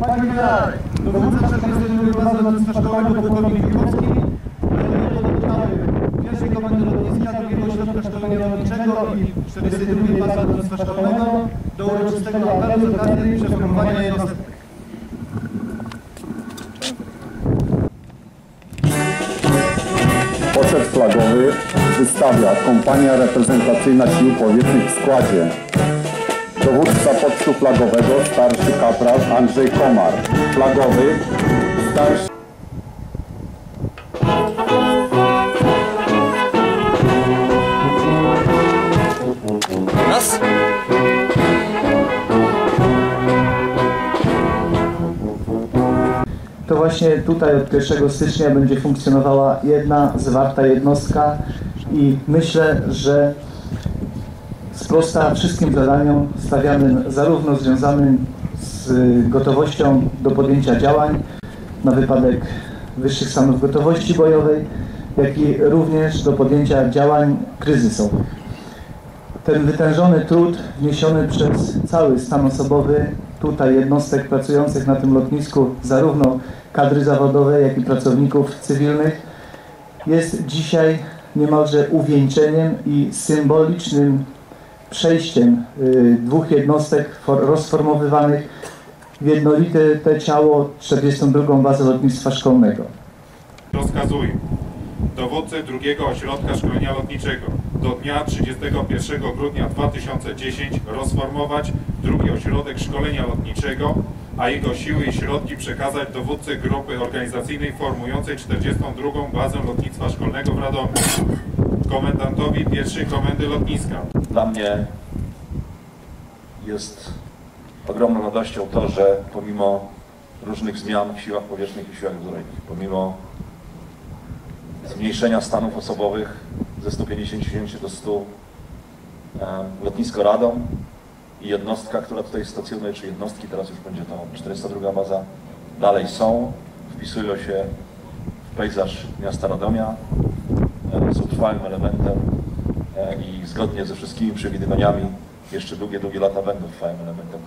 Panie generale, dowódca 42 Bazy Lotnictwa Szkolnego pułkownik Witkowski, dodały pierwszej komendy lotniska, drugiego ośrodka szkolenia lotniczego i 42 Bazy Lotnictwa Szkolnego do uroczystego apelu z okazji przeformowania jednostek. Poczet flagowy wystawia kompania reprezentacyjna sił powietrznych w składzie. Dowódca pocztu flagowego, starszy kapral Andrzej Komar. Flagowy, starszy... Raz. To właśnie tutaj od 1 stycznia będzie funkcjonowała jedna zwarta jednostka i myślę, że sprosta wszystkim zadaniom stawianym zarówno związanym z gotowością do podjęcia działań na wypadek wyższych stanów gotowości bojowej, jak i również do podjęcia działań kryzysowych. Ten wytężony trud wniesiony przez cały stan osobowy tutaj jednostek pracujących na tym lotnisku, zarówno kadry zawodowej, jak i pracowników cywilnych, jest dzisiaj niemalże uwieńczeniem i symbolicznym przejściem y, dwóch jednostek for- rozformowywanych w jednolite te ciało 42. Bazę Lotnictwa Szkolnego. Rozkazuję dowódcy drugiego ośrodka szkolenia lotniczego do dnia 31 grudnia 2010 rozformować drugi ośrodek szkolenia lotniczego, a jego siły i środki przekazać dowódcy grupy organizacyjnej formującej 42. Bazę Lotnictwa Szkolnego w Radomiu, komendantowi pierwszej komendy lotniska, Dla mnie jest ogromną radością to, że pomimo różnych zmian w siłach powietrznych i siłach zbrojnych, pomimo zmniejszenia stanów osobowych ze 150 do 100, e, lotnisko Radom i jednostka, która tutaj stacjonuje, czy jednostki, teraz już będzie to 402 baza, dalej są, wpisują się w pejzaż miasta Radomia, są trwałym elementem e, i zgodnie ze wszystkimi przewidywaniami jeszcze długie, długie lata będą trwałym elementem